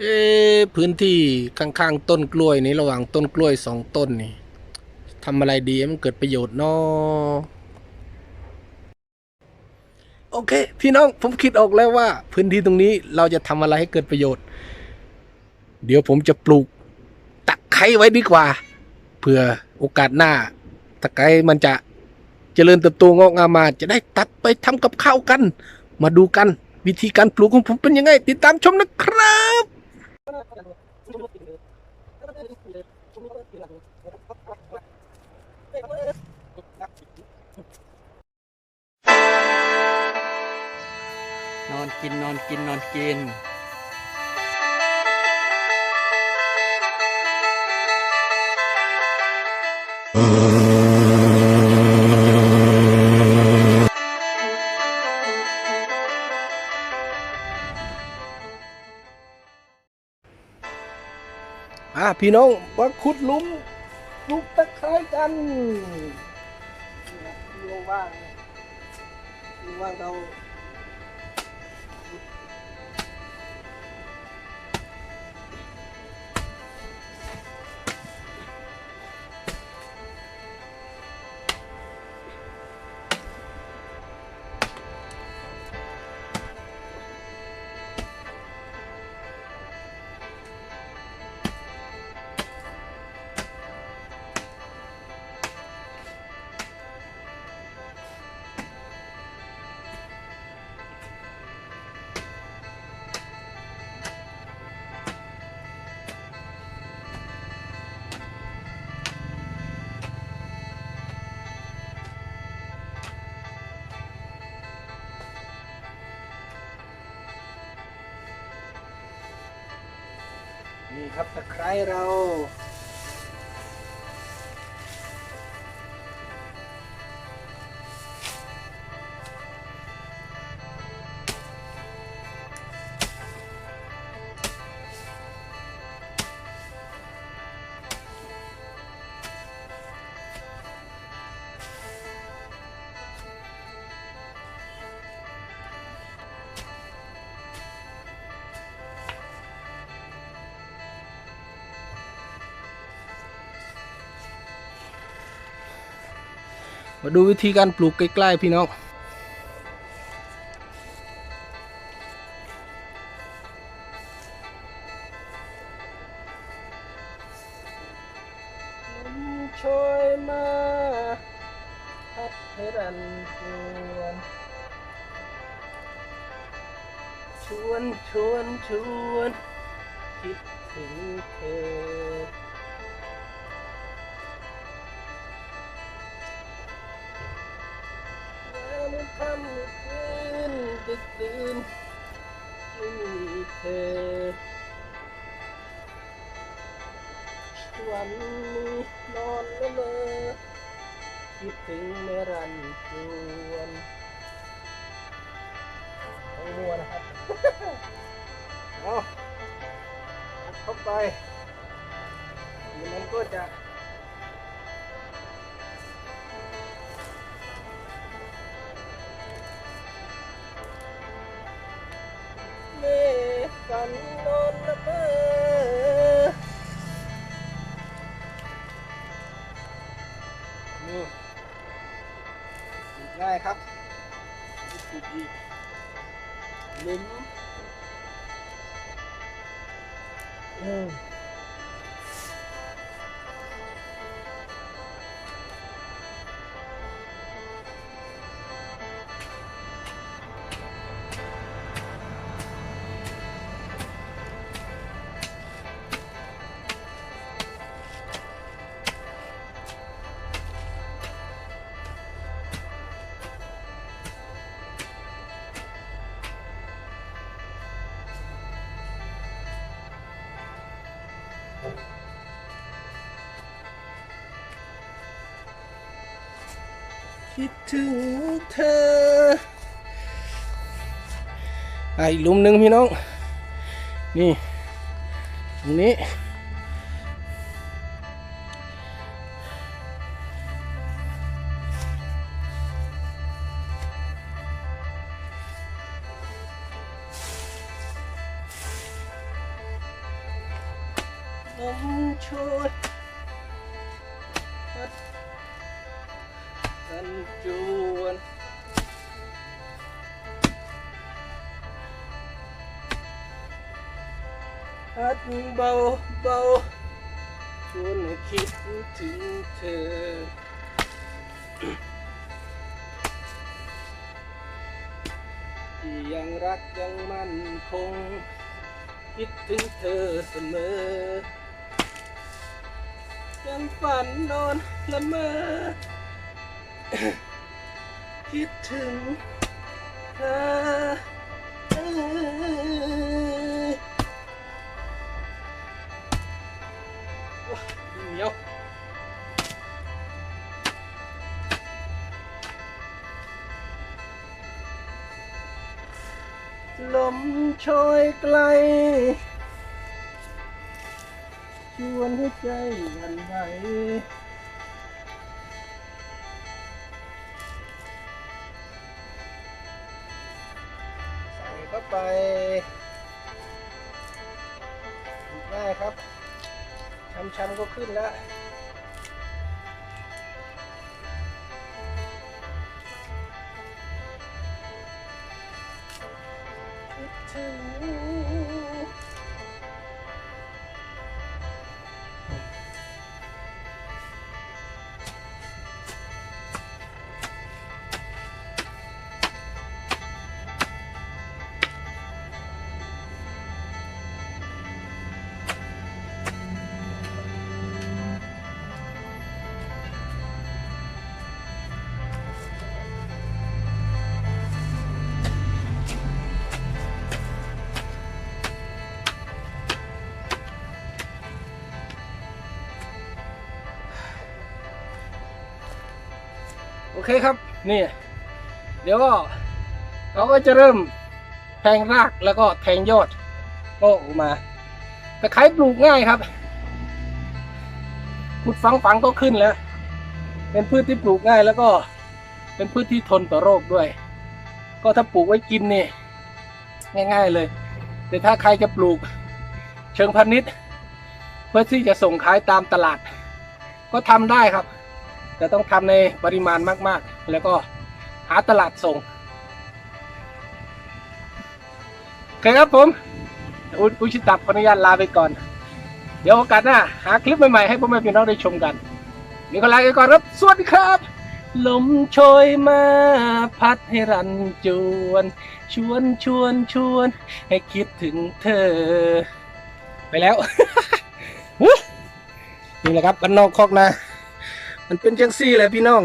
เอพื้นที่ข้างๆต้นกล้วยนี้ระหว่างต้นกล้วยสองต้นนี่ทำอะไรดีมันเกิดประโยชน์เนาะโอเค พี่น้องผมคิดออกแล้วว่า พื้นที่ตรงนี้เราจะทำอะไรให้เกิดประโยชน์ เดี๋ยวผมจะปลูกตะไคร้ไว้ดีกว่าเผื่อโอกาสหน้า ตะไคร้มันจะเจริญเติบโตงอกงามมาจะได้ตัดไปทำกับข้าวกัน มาดูกันวิธีการปลูกของผมเป็นยังไง ติดตามชมนะครับ นอนกินนอนกินนอนกิน อะพี่น้องมาขุดลุมลุกตะไคร้กันลงว่างลงว่างเรา นี่ครับตะไคร้เรา มาดูวิธีการปลูกใกล้ๆพี่น้องลมโชยมาพัดให้รันจวนชวนชวนชวนคิดถึงเธอ วันนี้นอนละเมอคิดถึงเมรันจวนต้องมัวนะครับ เอาเข้าไปมันก็จะเมฆฝันนอนละเมอ ง่ายครับถูกอีลิ้มอืม คิดถึงเธออะอีกหลุมหนึ่งพี่น้อง นี่ตรงนี้มโชยันจวนพัดเบาเบาชวนให้คิดถึงเธอ ที่ยังรักยังมั่นคง คิดถึงเธอเสมอ ยังฝันนอนละเมอ คิดถึงเธอเอ้ยว้าเหนียวลมโชยไกล ชวนให้ใจหวันไหว ไปง่ายครับช้ำๆก็ขึ้นแล้วคิดถึง โอเคครับ นี่ เดี๋ยวก็เราก็จะเริ่มแทงรากแล้วก็แทงยอดก็ออกมาตะไคร้ปลูกง่ายครับขุดฝังฝังก็ขึ้นแล้ว เป็นพืชที่ปลูกง่ายแล้วก็เป็นพืชที่ทนต่อโรคด้วย ก็ถ้าปลูกไว้กินนี่ง่าย ๆเลย แต่ถ้าใครจะปลูกเชิงพาณิชย์ เพื่อที่จะส่งขายตามตลาด ก็ทำได้ครับ แต่ต้องทำในปริมาณมาก ๆ แล้วก็หาตลาดส่งโอเคครับผมอุชิตับขออนุญาตลาไปก่อน เดี๋ยวโอกาสหน้าหาคลิปใหม่ ๆ ให้พ่อแม่พี่น้องได้ชมกันนี่ก็ลาไปก่อนครับ สวัสดีครับ ลมโชยมาพัดให้รันจวน ชวนชวนชวน ให้คิดถึงเธอ ไปแล้วนี่แหละครับบ้านนอกคอกนา มันเป็นจังซี่แหละพี่น้อง